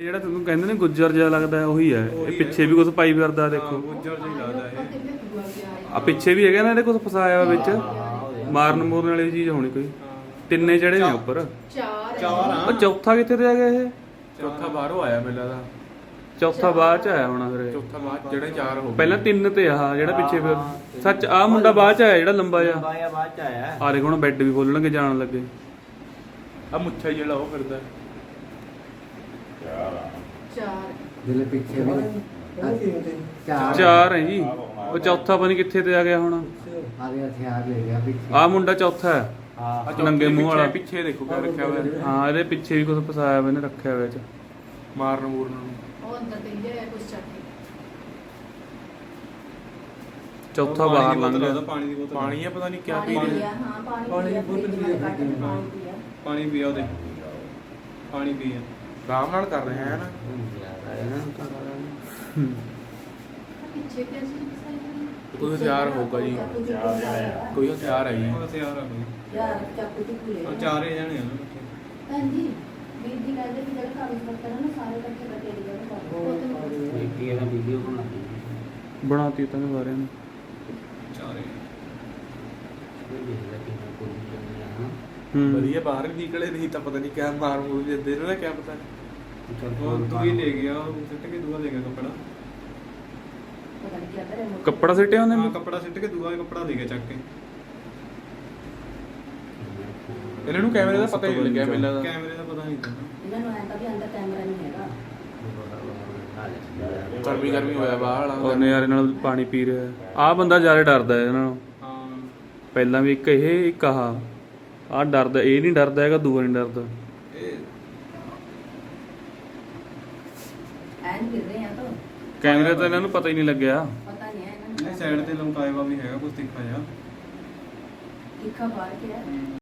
ਜਿਹੜਾ ਤੁਹਾਨੂੰ ਕਹਿੰਦੇ ਨੇ ਗੁੱਜਰ ਜਿਹਾ ਲੱਗਦਾ ਉਹੀ ਹੈ। ਇਹ ਪਿੱਛੇ ਵੀ ਕੁਝ ਪਾਈ ਫਿਰਦਾ ਦੇਖੋ। ਗੁੱਜਰ ਜਿਹਾ ਹੀ ਲੱਗਦਾ ਇਹ। ਆ ਪਿੱਛੇ ਵੀ ਹੈਗਾ ਨਾ ਇਹਦੇ ਕੁਝ ਫਸਾਇਆ ਵਿੱਚ? ਮਾਰਨ ਮੂਰਨ ਵਾਲੀ ਚੀਜ਼ ਹੋਣੀ ਕੋਈ। ਤਿੰਨੇ ਚੜੇ ਨੇ ਉੱਪਰ। ਚਾਰ ਚਾਰ ਆ ਉਹ ਚੌਥਾ ਕਿੱਥੇ ਆ ਗਿਆ ਇਹ? ਚੌਥਾ ਬਾਹਰੋਂ ਆਇਆ ਮੈਨੂੰ ਲੱਗਦਾ ਚੌਥਾ ਬਾਅਦ ਚ ਆਇਆ ਹੋਣਾ ਫਿਰ ਇਹ। ਚੌਥਾ ਬਾਅਦ ਜਿਹੜੇ ਚਾਰ ਹੋ ਗਏ। ਪਹਿਲਾਂ ਤਿੰਨ ਤੇ ਆ ਜਿਹੜਾ ਪਿੱਛੇ ਫਿਰ ਸੱਚ ਆ ਮੁੰਡਾ ਬਾਅਦ ਚ ਆਇਆ ਜਿਹੜਾ ਲੰਬਾ ਜਿਹਾ। ਬਾਇਆ ਬਾਅਦ ਚ ਆਇਆ। ਆ ਦੇਖੋ ਹੁਣ ਬੈੱਡ ਵੀ ਖੋਲਣਗੇ ਜਾਣ ਲੱਗੇ। ਆ ਮੁੱਛਾ ਜਿਹੜਾ ਉਹ ਫਿਰਦਾ। ਚਾਰ। ਜਿਹੜੇ ਪਿੱਛੇ ਵੀ ਚਾਰ। ਚਾਰ। ਹੈ ਜੀ। ਉਹ ਚੌਥਾ ਪਤਾ ਨਹੀਂ ਕਿੱਥੇ ਤੇ ਆ ਗਿਆ ਹੁਣ। ਆਦੇ ਹਥਿਆਰ ਲੈ ਗਿਆ ਪਿੱਛੇ। ਆ ਮੁੰਡਾ ਚੌਥਾ ਹੈ। ਹਾਂ ਨੰਗੇ ਮੂੰਹ ਵਾਲਾ। ਪਿੱਛੇ- ਦੇਖੋ ਕਿਆ ਰੱਖਿਆ ਹੋਇਆ। ਹਾਂ ਇਹਦੇ ਪਿੱਛੇ ਵੀ ਕੁਝ ਫਸਾਇਆ ਹੋਇਆ ਨੇ ਰੱਖਿਆ ਹੋਇਆ ਚ। ਮਾਰਨ ਮੂਰਨ ਨੂੰ। ਉਹ ਅੰਦਰ ਤੇ ਜੇ ਕੁਝ ਚੱਕ ਚੌਥਾ ਬਾਹਰ ਲੰਘ ਗਿਆ। ਪਾਣੀ ਦੀ ਬੋਤਲ ਪਾਣੀ ਆ ਪਤਾ ਨਹੀਂ ਕਿਆ ਪੀ ਪਾਣੀ ਰਿਹਾ। ਹਾਂ ਪਾਣੀ ਪਾਣੀ ਦੀ ਬੋਤਲ ਹੈ। ਪਾਣੀ ਪੀਆ ਉਹਦੇ। ਪਾਣੀ ਪੀਆ ਆਰਾਮ ਨਾਲ ਕਰ ਰਹੇ ਹੈ ਨਾ। ਪਿੱਛੇ ਕੋਈ ਹਥਿਆਰ ਹੋਊਗਾ ਜੀ। ਕੋਈ ਹਥਿਆਰ ਹੈ ਜੀ। ਹਥਿਆਰ ਆ ਕੋਈ। ਯਾਰ ਚਾਕੂ ਦੀ ਖੁਲੇ ਉਹ ਚਾਰੇ ਜਾਣੇ ਆ ਨਾ ਉੱਥੇ। ਹਾਂਜੀ ਵੀਰ ਜੀ ਕਹਿੰਦੇ ਕਿ ਜਿਹੜਾ ਕਾਗਜ਼ ਪੱਤਰ ਹੈ ਨਾ ਸਾਰੇ ਇਕੱਠੇ ਕਰਕੇ ਦੇ ਦਿਓ। ਉਹ ਤੇ ਇੱਕ ਇਹਦਾ ਵੀਡੀਓ ਬਣਾਉਂਦੀ ਬਣਾਤੀ ਤਾਂ ਮੈਂ ਸਾਰਿਆਂ ਨੇ। ਚਾਰੇ। ਕੋਈ ਦੇਖਦਾ ਕਿੰਨਾ ਕੋਈ ਨਹੀਂ ਆ ਹੂੰ। ਵਧੀਆ ਬਾਹਰ ਵੀ ਨਿਕਲੇ ਨਹੀਂ ਤਾਂ ਪਤਾ ਨਹੀਂ ਕਿਆ ਮਾਰ ਮੂਰ ਦਿੰਦੇ ਨੇ ਨਾ ਕਿਆ ਪਤਾ। ਉਹ ਦੂਈ ਲੈ ਗਿਆ ਉਹ ਸਿੱਟ ਕੇ ਦੂਆ ਲੈ ਗਿਆ ਕੱਪੜਾ। ਪਤਾ ਨਹੀਂ ਕਿਆ ਕਰੇ ਮੁੜ ਕੇ। ਕੱਪੜਾ ਸਿੱਟਿਆ ਉਹਨੇ ਹਾਂ ਕੱਪੜਾ ਸਿੱਟ ਕੇ ਦੂਆ ਕੱਪੜਾ ਲੈ ਗਿਆ ਚੱਕ ਕੇ। ਇਹਨਾਂ ਨੂੰ ਕੈਮਰੇ ਦਾ ਪਤਾ ਹੀ ਨਹੀਂ ਲੱਗਿਆ ਲੱਗਦਾ। ਕੈਮਰੇ ਦਾ ਪਤਾ ਨਹੀਂ ਤਾਂ ਇਹਨਾਂ ਨੂੰ ਐਂ ਤਾਂ ਵੀ ਅੰਦਰ ਕੈਮਰਾ ਨਹੀਂ ਹੈਗਾ। ਗਰਮੀ ਗਰਮੀ ਹੋਇਆ ਬਾਹਰ ਵਾਲਾ। ਉਹ ਨਜ਼ਾਰੇ ਨਾਲ ਪਾਣੀ ਪੀ ਰਿਹਾ। ਆ ਬੰਦਾ ਜ਼ਿਆਦਾ ਡਰਦਾ ਹੈ ਇਹਨਾਂ ਨੂੰ। ਹਾਂ। ਪਹਿਲਾਂ ਵੀ ਇੱਕ ਇਹ ਇੱਕ ਆਹ। ਆ ਡਰਦਾ ਇਹ ਨਹੀਂ ਡਰਦਾ ਹੈਗਾ ਦੂਆ ਨਹੀਂ ਡਰਦਾ ਇਹ ਐਨ ਗਿਰ ਰਹੇ ਆ ਤਾਂ। ਕੈਮਰੇ ਤਾਂ ਇਹਨਾਂ ਨੂੰ ਪਤਾ ਹੀ ਨਹੀਂ ਲੱਗਿਆ। ਪਤਾ ਨਹੀਂ ਹੈ ਇਹਨਾਂ ਇਹ ਨੂੰ ਸਾਈਡ ਤੇ ਲਮਕਾਇਆ ਵਾ ਵੀ ਹੈਗਾ ਕੁਝ ਤਿੱਖਾ ਜਿਹਾ ਲਿਖਾ ਬਾਹਰ ਕੇ ਹੈ।